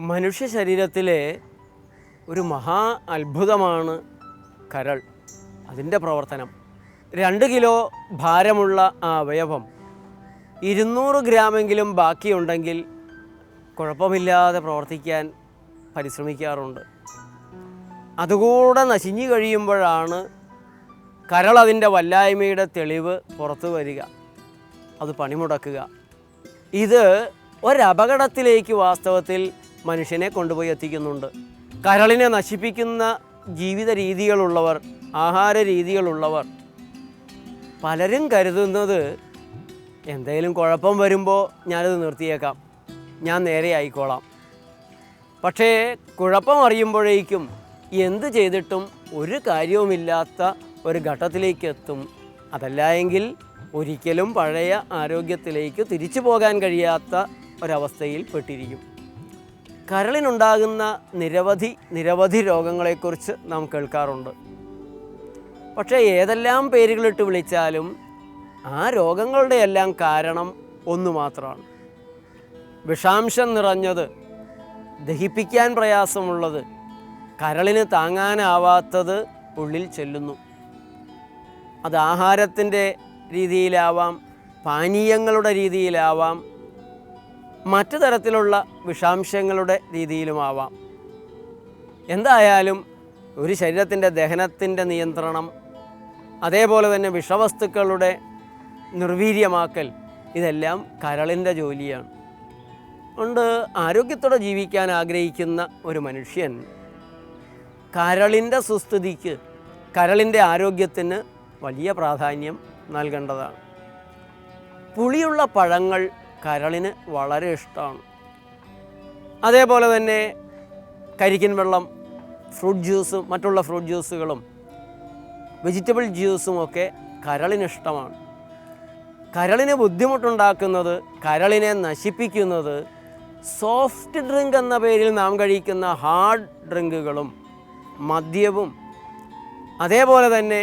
മനുഷ്യ ശരീരത്തിലെ ഒരു മഹാ അത്ഭുതമാണ് കരൾ അതിന്റെ പ്രവർത്തനം. രണ്ട് കിലോ ഭാരമുള്ള ആ അവയവം ഇരുന്നൂറ് ഗ്രാമെങ്കിലും ബാക്കിയുണ്ടെങ്കിൽ കുഴപ്പമില്ലാതെ പ്രവർത്തിക്കാൻ പരിശ്രമിക്കാറുണ്ട്. അതുകൂടെ നശിഞ്ഞു കഴിയുമ്പോഴാണ് കരൾ അതിന്റെ വല്ലായ്മയുടെ തെളിവ് പുറത്തു വരിക. അത് പണിമുടക്കുക. ഇത് ഒരപകടത്തിലേക്ക് വാസ്തവത്തിൽ മനുഷ്യനെ കൊണ്ടുപോയി എത്തിക്കുന്നുണ്ട്. കരളിനെ നശിപ്പിക്കുന്ന ജീവിത രീതികളുള്ളവർ ആഹാര രീതികളുള്ളവർ പലരും കരുതുന്നത് എന്തെങ്കിലും കുഴപ്പം വരുമ്പോൾ ഞാനത് നിർത്തിയേക്കാം. ഞാൻ നേരെ ആയിക്കോളാം. പക്ഷേ കുഴപ്പം അറിയുമ്പോഴേക്കും എന്ത് ചെയ്തിട്ടും ഒരു കാര്യവുമില്ലാത്ത ഒരു ഘട്ടത്തിലേക്ക് എത്തും അതല്ല എങ്കിൽ ഒരിക്കലും പഴയ ആരോഗ്യത്തിലേക്ക് തിരിച്ചു പോകാൻ കഴിയാത്ത ഒരവസ്ഥയിൽ പെട്ടിരിക്കും. കരളിനുണ്ടാകുന്ന നിരവധി നിരവധി രോഗങ്ങളെക്കുറിച്ച് നാം കേൾക്കാറുണ്ട്. പക്ഷേ ഏതെല്ലാം പേരുകളിട്ട് വിളിച്ചാലും ആ രോഗങ്ങളുടെ എല്ലാം കാരണം ഒന്നു മാത്രമാണ്. വിഷാംശം നിറഞ്ഞത് ദഹിപ്പിക്കാൻ പ്രയാസമുള്ളത് കരളിന് താങ്ങാനാവാത്തത് ഉള്ളിൽ ചെല്ലുന്നു. അത് ആഹാരത്തിന്റെ രീതിയിലാവാം പാനീയങ്ങളുടെ രീതിയിലാവാം മറ്റു തരത്തിലുള്ള വിഷാംശങ്ങളുടെ രീതിയിലുമാവാം. എന്തായാലും ഒരു ശരീരത്തിന്റെ ദഹനത്തിന്റെ നിയന്ത്രണം അതേപോലെ തന്നെ വിഷവസ്തുക്കളുടെ നിർവീര്യമാക്കൽ ഇതെല്ലാം കരളിന്റെ ജോലിയാണ്. അതുകൊണ്ട് ആരോഗ്യത്തോടെ ജീവിക്കാൻ ആഗ്രഹിക്കുന്ന ഒരു മനുഷ്യൻ കരളിന്റെ സുസ്ഥിതിക്ക് കരളിന്റെ ആരോഗ്യത്തിന് വലിയ പ്രാധാന്യം നൽകേണ്ടതാണ്. പുളിയുള്ള പഴങ്ങൾ കരളിന് വളരെ ഇഷ്ടമാണ്. അതേപോലെ തന്നെ കരിക്കിൻ വെള്ളം ഫ്രൂട്ട് ജ്യൂസും മറ്റുള്ള ഫ്രൂട്ട് ജ്യൂസുകളും വെജിറ്റബിൾ ജ്യൂസും ഒക്കെ കരളിന് ഇഷ്ടമാണ്. കരളിന് ബുദ്ധിമുട്ടുണ്ടാക്കുന്നത് കരളിനെ നശിപ്പിക്കുന്നത് സോഫ്റ്റ് ഡ്രിങ്ക് എന്ന പേരിൽ നാം കഴിക്കുന്ന ഹാർഡ് ഡ്രിങ്കുകളും മദ്യവും അതേപോലെ തന്നെ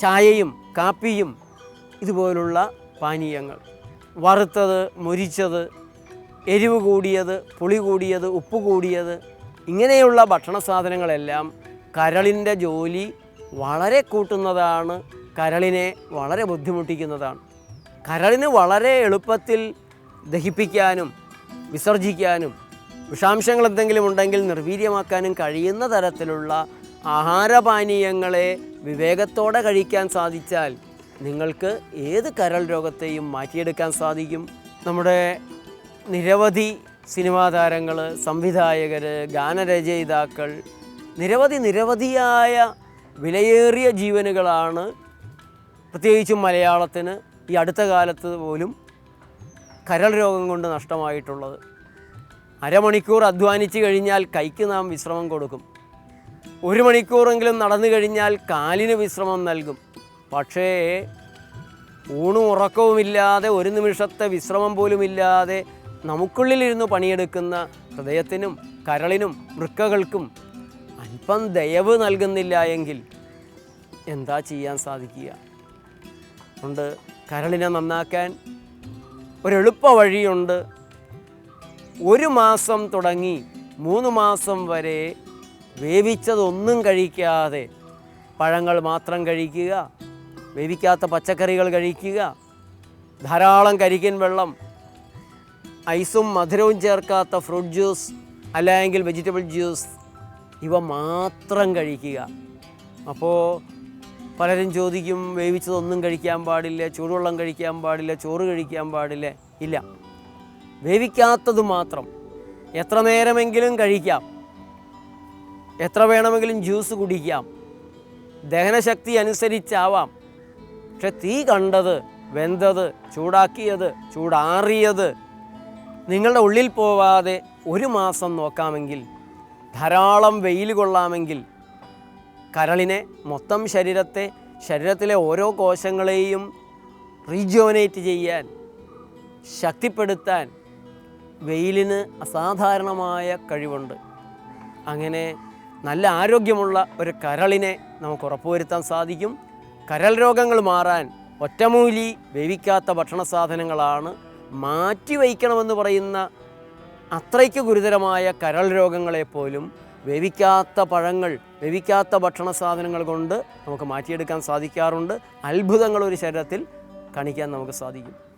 ചായയും കാപ്പിയും ഇതുപോലുള്ള പാനീയങ്ങൾ. വറുത്തത് മുരിച്ചത് എരിവ് കൂടിയത് പുളി കൂടിയത് ഉപ്പ് കൂടിയത് ഇങ്ങനെയുള്ള ഭക്ഷണ സാധനങ്ങളെല്ലാം കരളിന്റെ ജോലി വളരെ കൂട്ടുന്നതാണ് കരളിനെ വളരെ ബുദ്ധിമുട്ടിക്കുന്നതാണ്. കരളിന് വളരെ എളുപ്പത്തിൽ ദഹിപ്പിക്കാനും വിസർജിക്കാനും വിഷാംശങ്ങൾ എന്തെങ്കിലും ഉണ്ടെങ്കിൽ നിർവീര്യമാക്കാനും കഴിയുന്ന തരത്തിലുള്ള ആഹാരപാനീയങ്ങളെ വിവേകത്തോടെ കഴിക്കാൻ സാധിച്ചാൽ നിങ്ങൾക്ക് ഏത് കരൾ രോഗത്തെയും മാറ്റിയെടുക്കാൻ സാധിക്കും? നമ്മുടെ നിരവധി സിനിമാ താരങ്ങൾ സംവിധായകർ ഗാനരചയിതാക്കൾ നിരവധി നിരവധിയായ വിലയേറിയ ജീവനുകളാണ് പ്രത്യേകിച്ചും മലയാളത്തിന് ഈ അടുത്ത കാലത്ത് പോലും കരൾ രോഗം കൊണ്ട് നഷ്ടമായിട്ടുള്ളത്. അരമണിക്കൂർ അധ്വാനിച്ച് കഴിഞ്ഞാൽ കൈക്ക് നാം വിശ്രമം കൊടുക്കും. ഒരു മണിക്കൂറെങ്കിലും നടന്നു കഴിഞ്ഞാൽ കാലിന് വിശ്രമം നൽകും. പക്ഷേ ഊണും ഉറക്കവുമില്ലാതെ ഒരു നിമിഷത്തെ വിശ്രമം പോലുമില്ലാതെ നമുക്കുള്ളിലിരുന്ന് പണിയെടുക്കുന്ന ഹൃദയത്തിനും കരളിനും വൃക്കകൾക്കും അല്പം ദയവ് നൽകുന്നില്ല എങ്കിൽ എന്താ ചെയ്യാൻ സാധിക്കുക? അതുകൊണ്ട് കരളിനെ നന്നാക്കാൻ ഒരെളുപ്പ വഴിയുണ്ട്. ഒരു മാസം തുടങ്ങി മൂന്ന് മാസം വരെ വേവിച്ചതൊന്നും കഴിക്കാതെ പഴങ്ങൾ മാത്രം കഴിക്കുക. വേവിക്കാത്ത പച്ചക്കറികൾ കഴിക്കുക ധാരാളം കരിക്കിൻ വെള്ളം ഐസും മധുരവും ചേർക്കാത്ത ഫ്രൂട്ട് ജ്യൂസ് അല്ലെങ്കിൽ വെജിറ്റബിൾ ജ്യൂസ് ഇവ മാത്രം കഴിക്കുക. അപ്പോൾ പലരും ചോദിക്കും വേവിച്ചതൊന്നും കഴിക്കാൻ പാടില്ല ചൂടുവെള്ളം കഴിക്കാൻ പാടില്ല ചോറ് കഴിക്കാൻ പാടില്ല. ഇല്ല. വേവിക്കാത്തത് മാത്രം. എത്ര നേരമെങ്കിലും കഴിക്കാം. എത്ര വേണമെങ്കിലും ജ്യൂസ് കുടിക്കാം. ദഹനശക്തി അനുസരിച്ചാവാം. പക്ഷെ തീ കണ്ടത് വെന്തത് ചൂടാക്കിയത് ചൂടാറിയത് നിങ്ങളുടെ ഉള്ളിൽ പോവാതെ ഒരു മാസം നോക്കാമെങ്കിൽ ധാരാളം വെയിൽ കൊള്ളാമെങ്കിൽ കരളിനെ മൊത്തം ശരീരത്തെ ശരീരത്തിലെ ഓരോ കോശങ്ങളെയും റീജോനേറ്റ് ചെയ്യാൻ ശക്തിപ്പെടുത്താൻ വെയിലിന് അസാധാരണമായ കഴിവുണ്ട്. അങ്ങനെ നല്ല ആരോഗ്യമുള്ള ഒരു കരളിനെ നമുക്ക് ഉറപ്പുവരുത്താൻ സാധിക്കും. കരൾ രോഗങ്ങൾ മാറാൻ ഒറ്റമൂലി വേവിക്കാത്ത ഭക്ഷണ സാധനങ്ങളാണ് മാറ്റി വയ്ക്കണമെന്ന് പറയുന്ന അത്രയ്ക്ക് ഗുരുതരമായ കരൾ രോഗങ്ങളെ പോലും വേവിക്കാത്ത പഴങ്ങൾ വേവിക്കാത്ത ഭക്ഷണ സാധനങ്ങൾ കൊണ്ട് നമുക്ക് മാറ്റിയെടുക്കാൻ സാധിക്കാറുണ്ട്. അത്ഭുതങ്ങൾ ഒരു ശരീരത്തിൽ കാണിക്കാൻ നമുക്ക് സാധിക്കും.